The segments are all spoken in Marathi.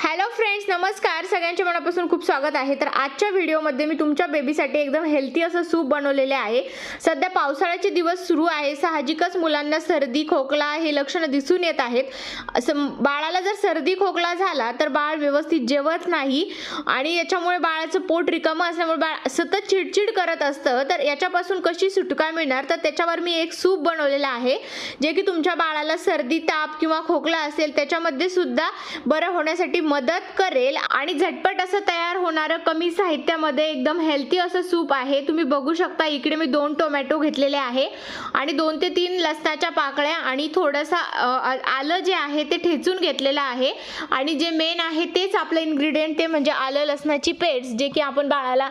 हॅलो फ्रेंड्स नमस्कार. सगळ्यांच्या मनापासून खूप स्वागत आहे. तर आजच्या व्हिडिओमध्ये मी तुमच्या बेबीसाठी एकदम हेल्थी असं सूप बनवलेले आहे. सध्या पावसाळ्याचे दिवस सुरू आहे. साहजिकच मुलांना सर्दी खोकला हे लक्षणं दिसून येत आहेत. असं बाळाला जर सर्दी खोकला झाला तर बाळ व्यवस्थित जेवत नाही आणि याच्यामुळे बाळाचं पोट रिकामं असल्यामुळे बाळ सतत चिडचिड करत असतं. तर याच्यापासून कशी सुटका मिळणार? तर त्याच्यावर मी एक सूप बनवलेला आहे जे की तुमच्या बाळाला सर्दी ताप किंवा खोकला असेल त्याच्यामध्ये सुद्धा बरं होण्यासाठी मदत करेल आणि झटपट असं तयार होणारं कमी साहित्यामध्ये एकदम हेल्थी असं सूप आहे. तुम्ही बघू शकता इकडे मी दोन टोमॅटो घेतलेले आहे आणि दोन ते तीन लसणाच्या पाकळ्या आणि थोडंसं आलं जे आहे ते ठेचून घेतलेलं आहे. आणि जे मेन आहे तेच आपलं इन्ग्रेडियंट ते म्हणजे आलं लसणाची पेस्ट जे की आपण बाळाला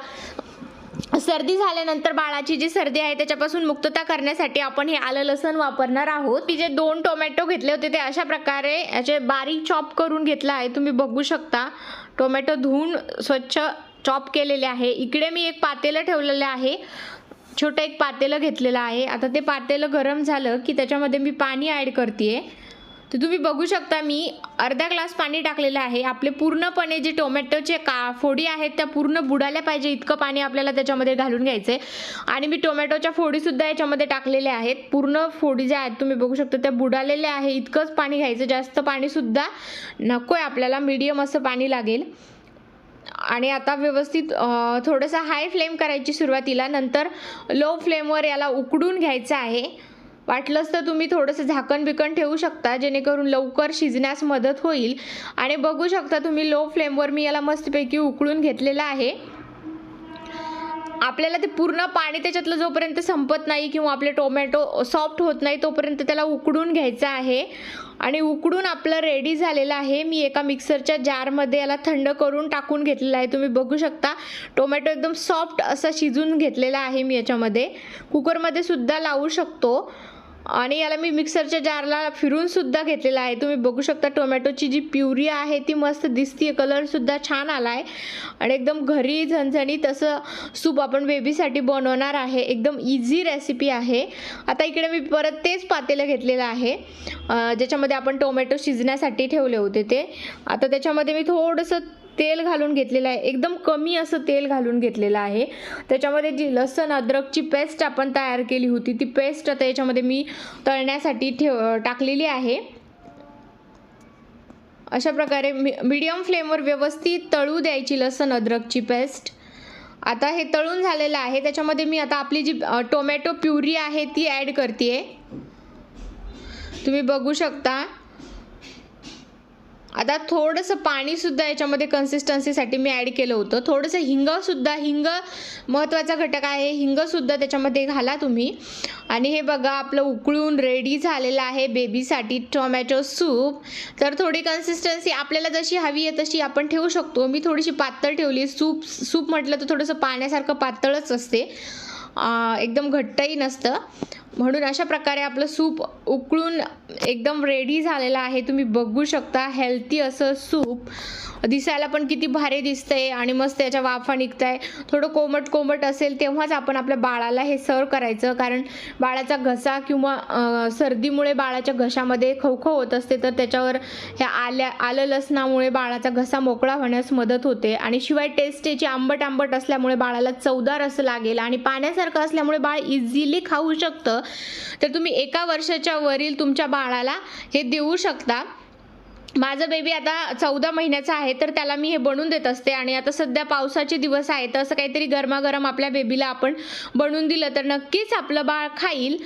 सर्दी झाल्यानंतर बाळाची जी सर्दी आहे त्याच्यापासून मुक्तता करण्यासाठी आपण हे आलं लसण वापरणार आहोत. की जे दोन टोमॅटो घेतले होते ते अशा प्रकारे याचे बारीक चॉप करून घेतला आहे. तुम्ही बघू शकता. टोमॅटो धुवून स्वच्छ चॉप केलेले आहे. इकडे मी एक पातेलं ठेवलेलं आहे. छोटं एक पातेलं घेतलेलं आहे. आता ते पातेलं गरम झालं की त्याच्यामध्ये मी पाणी ॲड करते तर तुम्ही बघू शकता मी अर्धा ग्लास पाणी टाकलेलं आहे. आपले पूर्णपणे जे टोमॅटोचे का फोडी आहेत त्या पूर्ण बुडाल्या पाहिजे इतकं पाणी आपल्याला त्याच्यामध्ये घालून घ्यायचं आहे आणि मी टोमॅटोच्या फोडीसुद्धा याच्यामध्ये टाकलेल्या आहेत. पूर्ण फोडी ज्या आहेत तुम्ही बघू शकता त्या बुडालेल्या आहे. इतकंच पाणी घ्यायचं जास्त पाणीसुद्धा नको आहे आपल्याला मीडियम असं पाणी लागेल. आणि आता व्यवस्थित थोडंसं हाय फ्लेम करायची सुरुवातीला. नंतर लो फ्लेमवर याला उकडून घ्यायचं आहे. वाटलंच तर तुम्ही थोडंसं झाकण बिकण ठेवू शकता जेणेकरून लवकर शिजण्यास मदत होईल. आणि बघू शकता तुम्ही लो फ्लेमवर मी याला मस्तपैकी उकळून घेतलेलं आहे. आपल्याला ते पूर्ण पाणी त्याच्यातलं जोपर्यंत संपत नाही किंवा आपले टोमॅटो सॉफ्ट होत नाही तोपर्यंत त्याला उकडून घ्यायचं आहे. आणि उकडून आपलं रेडी झालेलं आहे. मी एका मिक्सरच्या जारमध्ये याला थंड करून टाकून घेतलेलं आहे. तुम्ही बघू शकता टोमॅटो एकदम सॉफ्ट असा शिजून घेतलेला आहे मी याच्यामध्ये. कुकरमध्ये सुद्धा लावू शकतो. आणि याला मी मिक्सरच्या जारला फिरून सुद्धा घेतलेला आहे. तुम्ही बघू शकता टोमॅटोची जी प्युरी आहे ती मस्त दिसतीये. कलरसुद्धा छान आला आहे आणि एकदम घरी झणझणीत असं सूप आपण बेबीसाठी बनवणार आहे. एकदम इझी रेसिपी आहे. आता इकडे मी परत तेच पातेलं घेतलेलं आहे. ज्याच्यामध्ये आपण टोमॅटो शिजण्यासाठी ठेवले होते ते. आता त्याच्यामध्ये मी थोडंसं तेल घालून घेतलेलं आहे. एकदम कमी असं तेल घालून घेतलेलं आहे. त्याच्यामध्ये जी लसण अद्रकची पेस्ट आपण तयार केली होती ती पेस्ट आता याच्यामध्ये मी तळण्यासाठी ठेव टाकलेली आहे. अशा प्रकारे मी मीडियम फ्लेमवर व्यवस्थित तळू द्यायची लसण अद्रकची पेस्ट. आता हे तळून झालेलं आहे. त्याच्यामध्ये मी आता आपली जी टोमॅटो प्युरी आहे ती ॲड करते तुम्ही बघू शकता. आता थोडंसं पाणीसुद्धा याच्यामध्ये कन्सिस्टन्सीसाठी मी ॲड केलं होतं. थोडंसं हिंगसुद्धा हिंग महत्त्वाचा घटक आहे. हिंगसुद्धा त्याच्यामध्ये घाला तुम्ही. आणि हे बघा आपलं उकळून रेडी झालेलं आहे बेबीसाठी टोमॅटो सूप तर थोडी कन्सिस्टन्सी आपल्याला जशी हवी आहे तशी आपण ठेवू शकतो. मी थोडीशी पातळ ठेवली. सूप सूप म्हटलं तर थोडंसं पाण्यासारखं पातळच असते. एकदम घट्टही नसतं. म्हणून अशा प्रकारे आपलं सूप उकळून एकदम रेडी झालेलं आहे. तुम्ही बघू शकता हेल्थी असं सूप दिसायला पण किती भारी दिसतंय आणि मस्त याच्या वाफा निघताय. थोडं कोमट कोमट असेल तेव्हाच आपण आपल्या बाळाला हे सर्व करायचं. कारण बाळाचा घसा किंवा सर्दीमुळे बाळाच्या घशामध्ये खवखव होत असते तर त्याच्यावर ह्या आल्या आलं लसणामुळे बाळाचा घसा मोकळा होण्यास मदत होते. आणि शिवाय टेस्ट याची आंबट आंबट असल्यामुळे बाळाला चवदार असं लागेल. आणि पाण्यासारखं असल्यामुळे बाळ इझिली खाऊ शकतं. तर तुम्ही एका वर्षाच्या वरील तुमच्या बाळाला हे देऊ शकता. माझं बेबी आता चौदा महिन्याचा आहे तर त्याला मी हे बनवून देत असते. आणि आता सध्या पावसाचे दिवस आहेत तर असं काहीतरी गरमागरम आपल्या बेबीला आपण बनवून दिलं तर नक्कीच आपलं बाळ खाईल.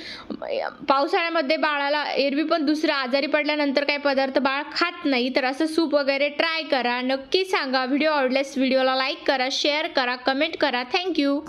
पावसाळ्यामध्ये बाळाला एरवी पण दुसरं आजारी पडल्यानंतर काही पदार्थ बाळ खात नाही तर असं सूप वगैरे ट्राय करा. नक्की सांगा. व्हिडिओ आवडल्यास व्हिडिओला लाईक करा शेअर करा कमेंट करा. थँक्यू